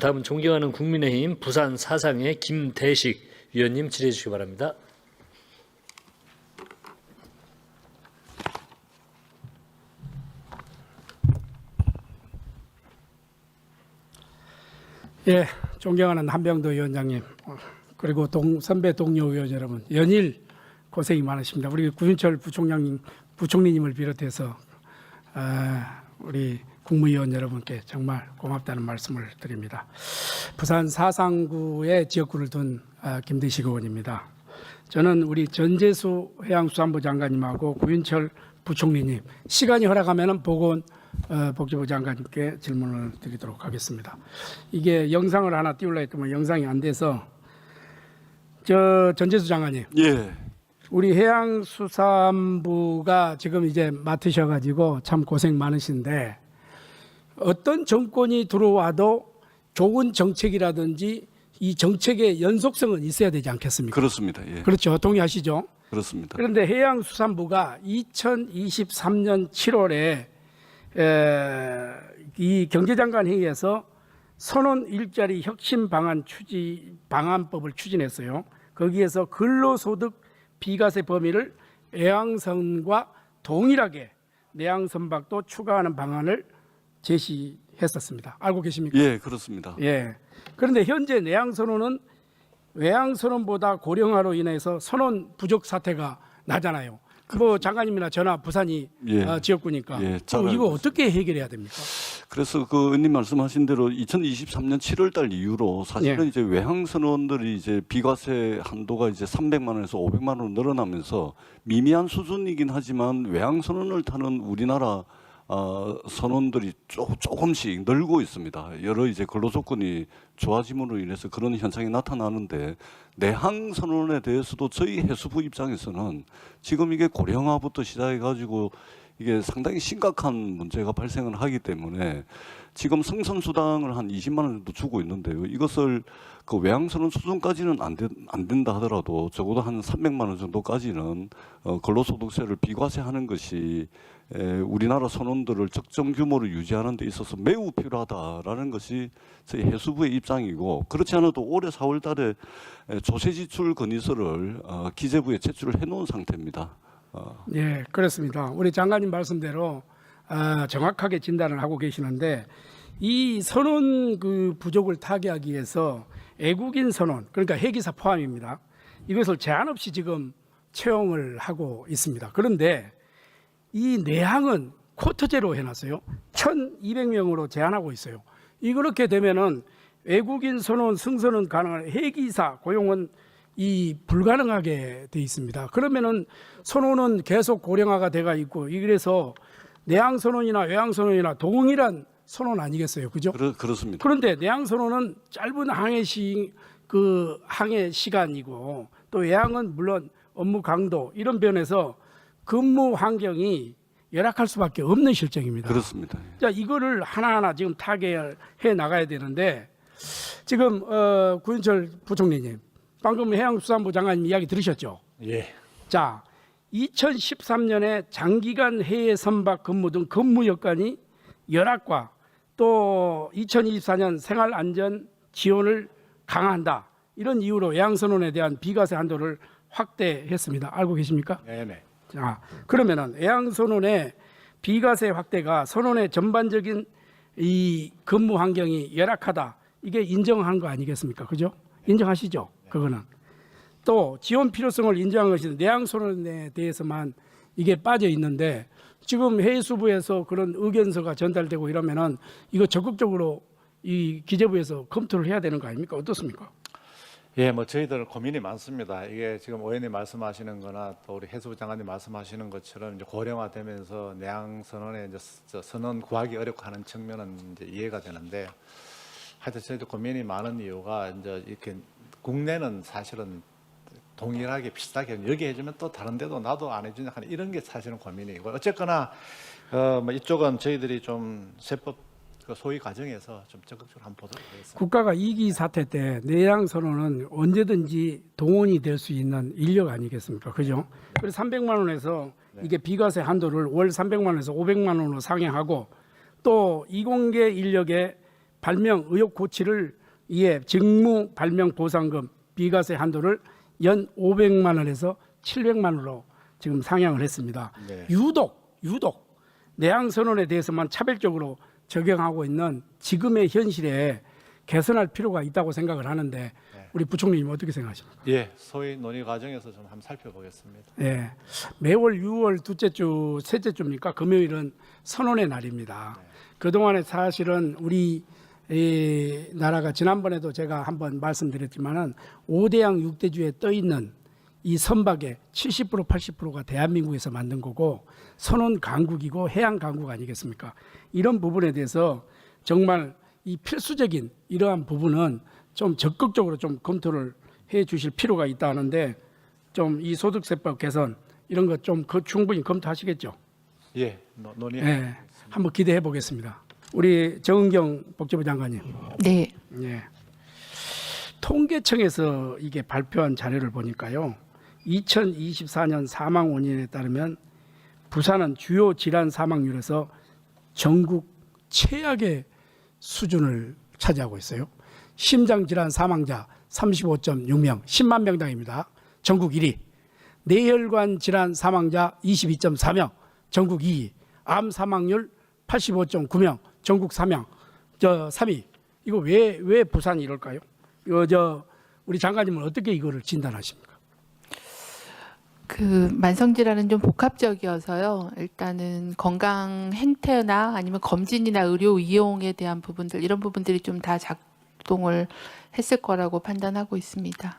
다음은 존경하는 국민의힘 부산 사상의 김대식 위원님 질의해 주시기 바랍니다. 예, 존경하는 한병도 위원장님 어, 그리고 동, 선배 동료 의원 여러분 연일 고생이 많으십니다. 우리 구윤철 부총장님 부총리님을 비롯해서 아, 우리 국무위원 여러분께 정말 고맙다는 말씀을 드립니다. 부산 사상구의 지역구를 둔 아, 김대식 의원입니다. 저는 우리 전재수 해양수산부 장관님하고 구윤철 부총리님 시간이 허락하면 보건 어, 복지부 장관님께 질문을 드리도록 하겠습니다. 이게 영상을 하나 띄우려 했더니 영상이 안 돼서 저 전재수 장관님 예, 우리 해양수산부가 지금 이제 맡으셔가지고 참 고생 많으신데 어떤 정권이 들어와도 좋은 정책이라든지 이 정책의 연속성은 있어야 되지 않겠습니까? 그렇습니다. 예, 그렇죠. 동의하시죠? 그렇습니다. 그런데 해양수산부가 2023년 7월에 에, 이 경제장관 회의에서 선원 일자리 혁신 방안 추지 방안법을 추진했어요. 거기에서 근로소득 비과세 범위를 애양선과 동일하게 내양선박도 추가하는 방안을 제시했었습니다. 알고 계십니까? 예, 그렇습니다. 예. 그런데 현재 내양선원은 외양선원보다 고령화로 인해서 선원 부족 사태가 나잖아요. 뭐 장관님이나 저나 부산이 예. 어, 지역구니까 예, 어, 잘 이거 어떻게 해결해야 됩니까? 그래서 그 의원님 말씀하신 대로 2023년 7월달 이후로 사실은 예. 이제 외항 선원들이 이제 비과세 한도가 이제 300만 원에서 500만 원으로 늘어나면서 미미한 수준이긴 하지만 외항 선원을 타는 우리나라 어, 선원들이 조, 조금씩 늘고 있습니다. 여러 이제 근로 조건이 좋아짐으로 인해서 그런 현상이 나타나는데 내항 선원에 대해서도 저희 해수부 입장에서는 지금 이게 고령화부터 시작해 가지고 이게 상당히 심각한 문제가 발생을 하기 때문에 지금 성선 수당을 한 20만 원 정도 주고 있는데요. 이것을 그 외항선언 수준까지는 안, 된, 안 된다 하더라도 적어도 한 300만 원 정도까지는 어, 근로소득세를 비과세하는 것이 에, 우리나라 선원들을 적정 규모로 유지하는 데 있어서 매우 필요하다라는 것이 저희 해수부의 입장이고 그렇지 않아도 올해 4월 달에 에, 조세지출 건의서를 어, 기재부에 제출을 해놓은 상태입니다. 어, 예, 그렇습니다. 우리 장관님 말씀대로 아, 정확하게 진단을 하고 계시는데 이 선원 그 부족을 타개하기 위해서 애국인 선원 그러니까 해기사 포함입니다. 이것을 제한 없이 지금 채용을 하고 있습니다. 그런데 이 내항은 쿼터제로 해놨어요. 1,200명으로 제한하고 있어요. 이렇게 되면은 외국인 선원 승선은 가능한 해기사 고용은 이 불가능하게 돼 있습니다. 그러면은 선원은 계속 고령화가 돼가 있고 이래서 내항 선원이나 외항 선원이나 동일한 선원 아니겠어요, 그죠? 그렇, 그렇습니다. 그런데 내항 선원은 짧은 항해 시그 항해 시간이고 또 외항은 물론 업무 강도 이런 면에서 근무 환경이 열악할 수밖에 없는 실정입니다. 그렇습니다. 자 이거를 하나하나 지금 타개해 나가야 되는데 지금 어, 구윤철 부총리님 방금 해양수산부 장관님 이야기 들으셨죠? 예. 자 2013년에 장기간 해외 선박 근무 등 근무 여건이 열악과 또 2024년 생활 안전 지원을 강화한다 이런 이유로 해양선원에 대한 비과세 한도를 확대했습니다. 알고 계십니까? 네네. 자, 그러면은 애양선원의 비과세 확대가 선원의 전반적인 이 근무 환경이 열악하다. 이게 인정한 거 아니겠습니까? 그죠? 인정하시죠? 그거는. 또 지원 필요성을 인정한 것이 내양선원에 대해서만 이게 빠져 있는데 지금 해수부에서 그런 의견서가 전달되고 이러면은 이거 적극적으로 이 기재부에서 검토를 해야 되는 거 아닙니까? 어떻습니까? 예, 뭐 저희들 고민이 많습니다. 이게 지금 의원님 말씀하시는 거나 또 우리 해수부 장관님 말씀하시는 것처럼 이제 고령화되면서 내양 선언에 이제 저 선언 구하기 어렵고 하는 측면은 이제 이해가 되는데 하여튼 저희도 고민이 많은 이유가 이제 이렇게 국내는 사실은 동일하게 비슷하게 여기 해주면 또 다른 데도 나도 안 해주냐 하는 이런 게 사실은 고민이고 어쨌거나 어 뭐 이쪽은 저희들이 좀 세법 그 소위 과정에서 좀 적극적으로 한번 보도록 하겠습니다. 국가가 이기 사태 때 내양 선언은 언제든지 동원이 될 수 있는 인력 아니겠습니까? 그죠? 그래서 300만 원에서 이게 비과세 한도를 월 300만 원에서 500만 원으로 상향하고 또 이공계 인력의 발명 의혹 고치를 위해 직무 발명 보상금 비과세 한도를 연 500만 원에서 700만 원으로 지금 상향을 했습니다. 네. 유독 유독 내양 선언에 대해서만 차별적으로 적용하고 있는 지금의 현실에 개선할 필요가 있다고 생각을 하는데 우리 부총리님 어떻게 생각하십니까? 예, 소위 논의 과정에서 좀 한번 살펴보겠습니다. 예. 매월 6월 둘째 주, 셋째 주입니까? 금요일은 선언의 날입니다. 그동안에 사실은 우리 이 나라가 지난번에도 제가 한번 말씀드렸지만은 5대양 6대주에 떠 있는 이 선박의 70% 80%가 대한민국에서 만든 거고 선원 강국이고 해양 강국 아니겠습니까? 이런 부분에 대해서 정말 이 필수적인 이러한 부분은 좀 적극적으로 좀 검토를 해 주실 필요가 있다 하는데 좀 이 소득세법 개선 이런 것 좀 충분히 검토하시겠죠? 예, 노- 논의. 예. 한번 기대해 보겠습니다. 우리 정은경 복지부 장관님. 네. 예. 통계청에서 이게 발표한 자료를 보니까요. 2024년 사망 원인에 따르면 부산은 주요 질환 사망률에서 전국 최악의 수준을 차지하고 있어요. 심장 질환 사망자 35.6명, 10만 명당입니다. 전국 1위. 뇌혈관 질환 사망자 22.4명, 전국 2위. 암 사망률 85.9명, 전국 3명, 저 3위. 이거 왜 왜 부산이 이럴까요? 이거 저 우리 장관님은 어떻게 이거를 진단하십니까? 그 만성 질환은 좀 복합적이어서요. 일단은 건강 행태나 아니면 검진이나 의료 이용에 대한 부분들 이런 부분들이 좀 다 작동을 했을 거라고 판단하고 있습니다.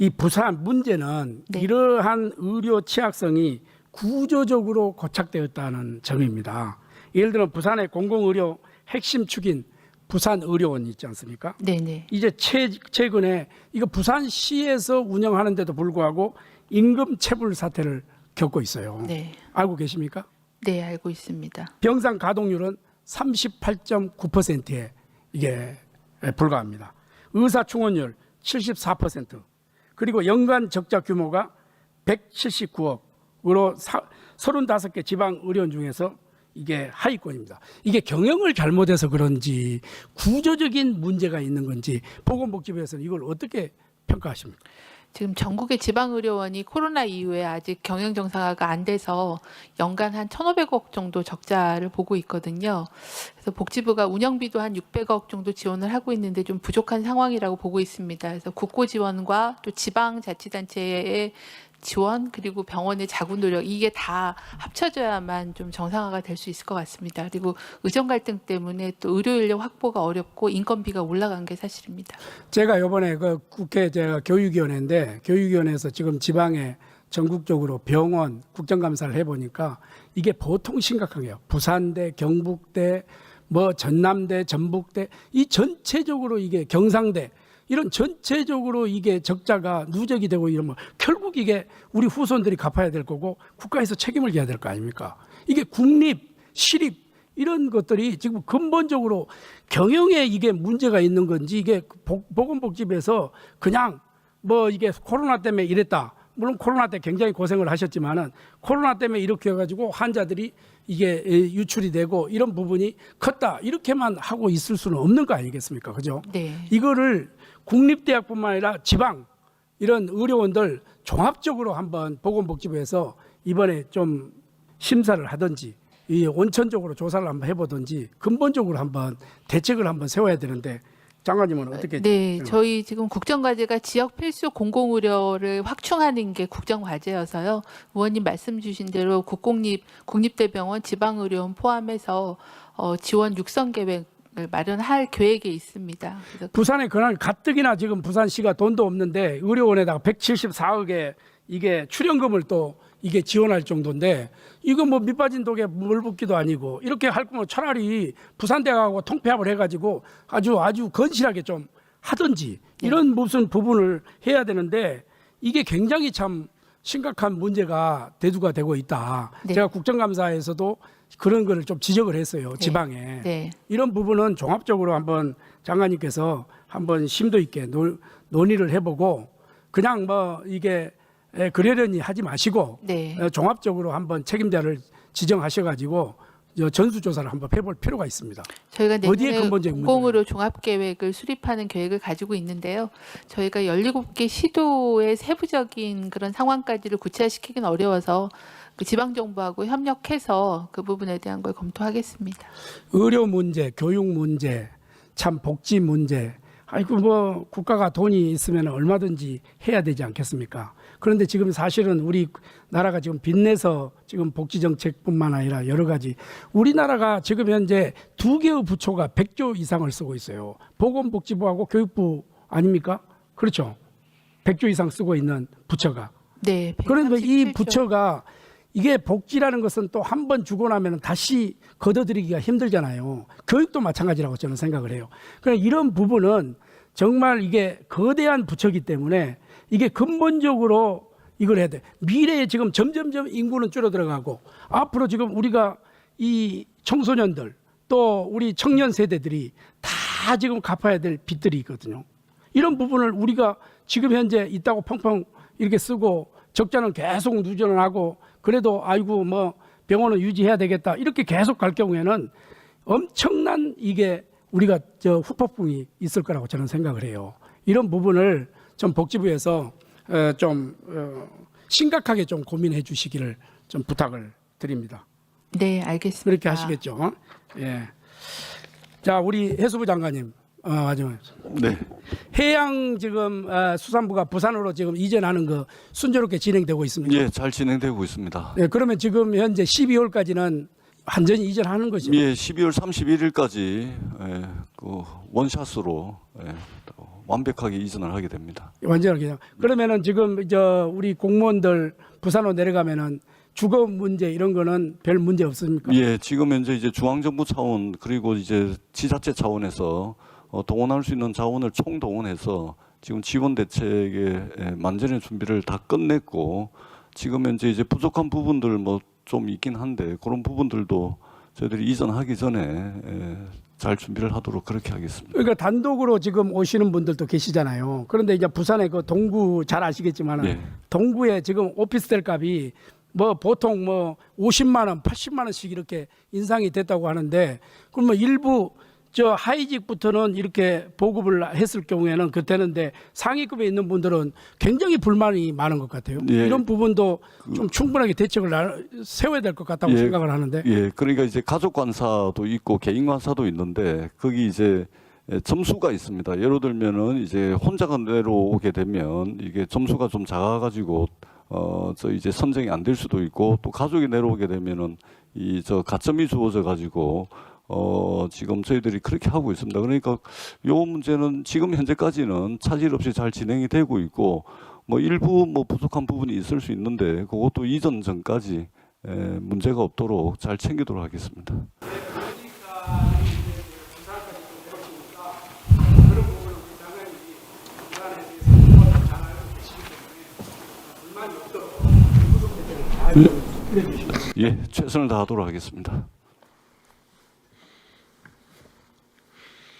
이 부산 문제는 네. 이러한 의료 취약성이 구조적으로 고착되었다는 점입니다. 예를 들어 부산의 공공의료 핵심 축인 부산 의료원 있지 않습니까? 네, 네. 이제 최, 최근에 이거 부산시에서 운영하는데도 불구하고 임금 체불 사태를 겪고 있어요. 네. 알고 계십니까? 네, 알고 있습니다. 병상 가동률은 38.9%에 이게 불과합니다. 의사 충원율 74% 그리고 연간 적자 규모가 179억으로 35개 지방 의료원 중에서 이게 하위권입니다. 이게 경영을 잘못해서 그런지 구조적인 문제가 있는 건지 보건복지부에서는 이걸 어떻게 평가하십니까? 지금 전국의 지방의료원이 코로나 이후에 아직 경영 정상화가 안 돼서 연간 한 1,500억 정도 적자를 보고 있거든요. 그래서 복지부가 운영비도 한 600억 정도 지원을 하고 있는데 좀 부족한 상황이라고 보고 있습니다. 그래서 국고 지원과 또 지방 자치단체의 지원 그리고 병원의 자구 노력 이게 다 합쳐져야만 좀 정상화가 될 수 있을 것 같습니다. 그리고 의정 갈등 때문에 또 의료 인력 확보가 어렵고 인건비가 올라간 게 사실입니다. 제가 이번에 그 국회 제가 교육위원회인데 교육위원회에서 지금 지방에 전국적으로 병원 국정감사를 해보니까 이게 보통 심각하게요. 부산대, 경북대, 뭐 전남대, 전북대 이 전체적으로 이게 경상대 이런 전체적으로 이게 적자가 누적이 되고 이러면 결국 이게 우리 후손들이 갚아야 될 거고 국가에서 책임을 져야 될 거 아닙니까? 이게 국립, 시립 이런 것들이 지금 근본적으로 경영에 이게 문제가 있는 건지 이게 복- 보건복지부에서 그냥 뭐 이게 코로나 때문에 이랬다. 물론 코로나 때 굉장히 고생을 하셨지만은 코로나 때문에 이렇게 해가지고 환자들이 이게 유출이 되고 이런 부분이 컸다 이렇게만 하고 있을 수는 없는 거 아니겠습니까? 그죠? 네. 이거를 국립대학뿐만 아니라 지방 이런 의료원들 종합적으로 한번 보건복지부에서 이번에 좀 심사를 하든지 이 원천적으로 조사를 한번 해보든지 근본적으로 한번 대책을 한번 세워야 되는데 장관님은 어떻게 네, 생각하세요? 저희 지금 국정과제가 지역 필수 공공의료를 확충하는 게 국정과제여서요. 의원님 말씀 주신 대로 국공립 국립대병원 지방의료원 포함해서 어, 지원 육성 계획을 마련할 계획에 있습니다. 그래서 부산에 그날 가뜩이나 지금 부산시가 돈도 없는데 의료원에다가 174억에 이게 출연금을 또 이게 지원할 정도인데 이거 뭐 밑빠진 독에 물 붓기도 아니고 이렇게 할 거면 차라리 부산대학하고 통폐합을 해가지고 아주 아주 건실하게 좀 하든지 이런 무슨 부분을 해야 되는데 이게 굉장히 참 심각한 문제가 대두가 되고 있다. 네. 제가 국정감사에서도 그런 거를 좀 지적을 했어요. 지방에. 네, 이런 부분은 종합적으로 한번 장관님께서 한번 심도 있게 논, 논의를 해보고 그냥 뭐 이게 에, 그러려니 하지 마시고 네, 어, 종합적으로 한번 책임자를 지정하셔가지고 저 전수조사를 한번 해볼 필요가 있습니다. 저희가 내년에 공공으로 종합 계획을 수립하는 계획을 가지고 있는데요. 저희가 17개 시도의 세부적인 그런 상황까지를 구체화시키긴 어려워서 그 지방 정부하고 협력해서 그 부분에 대한 걸 검토하겠습니다. 의료 문제, 교육 문제, 참 복지 문제. 아이고 뭐 국가가 돈이 있으면 얼마든지 해야 되지 않겠습니까? 그런데 지금 사실은 우리 나라가 지금 빚내서 지금 복지 정책뿐만 아니라 여러 가지 우리나라가 지금 현재 두 개의 부처가 100조 이상을 쓰고 있어요. 보건복지부하고 교육부 아닙니까? 그렇죠. 100조 이상 쓰고 있는 부처가. 네. 그런데 이 137조. 부처가 이게 복지라는 것은 또 한 번 주고 나면 다시 걷어들이기가 힘들잖아요. 교육도 마찬가지라고 저는 생각을 해요. 그러니까 이런 부분은 정말 이게 거대한 부처기 때문에 이게 근본적으로 이걸 해야 돼. 미래에 지금 점점점 인구는 줄어들어가고 앞으로 지금 우리가 이 청소년들 또 우리 청년 세대들이 다 지금 갚아야 될 빚들이 있거든요. 이런 부분을 우리가 지금 현재 있다고 펑펑 이렇게 쓰고 적자는 계속 누전을 하고 그래도 아이고 뭐 병원은 유지해야 되겠다 이렇게 계속 갈 경우에는 엄청난 이게 우리가 저 후폭풍이 있을 거라고 저는 생각을 해요. 이런 부분을 좀 복지부에서 어, 좀 어, 심각하게 좀 고민해 주시기를 좀 부탁을 드립니다. 네, 알겠습니다. 그렇게 하시겠죠? 예. 자, 우리 해수부 장관님, 어, 마지막. 네. 해양 지금 어, 수산부가 부산으로 지금 이전하는 거 순조롭게 진행되고 있습니다. 예, 잘 진행되고 있습니다. 네, 그러면 지금 현재 12월까지는 완전히 이전하는 거죠. 예, 12월 31일까지 예, 그 원샷으로 예, 또 완벽하게 이전을 하게 됩니다. 완전히 그냥. 그러면은 지금 저 우리 공무원들 부산으로 내려가면은 주거 문제 이런 거는 별 문제 없습니까? 예, 지금 현재 이제 중앙정부 차원 그리고 이제 지자체 차원에서 어, 동원할 수 있는 자원을 총동원해서 지금 지원 대책의 예, 만전의 준비를 다 끝냈고 지금 현재 이제 부족한 부분들 뭐 좀 있긴 한데 그런 부분들도 저희들이 이전하기 전에 예, 잘 준비를 하도록 그렇게 하겠습니다. 그러니까 단독으로 지금 오시는 분들도 계시잖아요. 그런데 이제 부산의 그 동구 잘 아시겠지만은 예. 동구에 지금 오피스텔 값이 뭐 보통 뭐 50만 원, 80만 원씩 이렇게 인상이 됐다고 하는데 그러면 일부 저 하이직부터는 이렇게 보급을 했을 경우에는 그때는데 상위급에 있는 분들은 굉장히 불만이 많은 것 같아요. 예. 이런 부분도 좀 충분하게 대책을 나- 세워야 될 것 같다고 예. 생각을 하는데 예, 그러니까 이제 가족 관사도 있고 개인 관사도 있는데 거기 이제 예, 점수가 있습니다. 예를 들면은 이제 혼자가 내려오게 되면 이게 점수가 좀 작아가지고 어저 이제 선정이 안 될 수도 있고 또 가족이 내려오게 되면은 이 저 가점이 주어져 가지고 어 지금 저희들이 그렇게 하고 있습니다. 그러니까 요 문제는 지금 현재까지는 차질 없이 잘 진행이 되고 있고 뭐 일부 뭐 부족한 부분이 있을 수 있는데 그것도 이전 전까지 에, 문제가 없도록 잘 챙기도록 하겠습니다. 예, 최선을 다하도록 하겠습니다.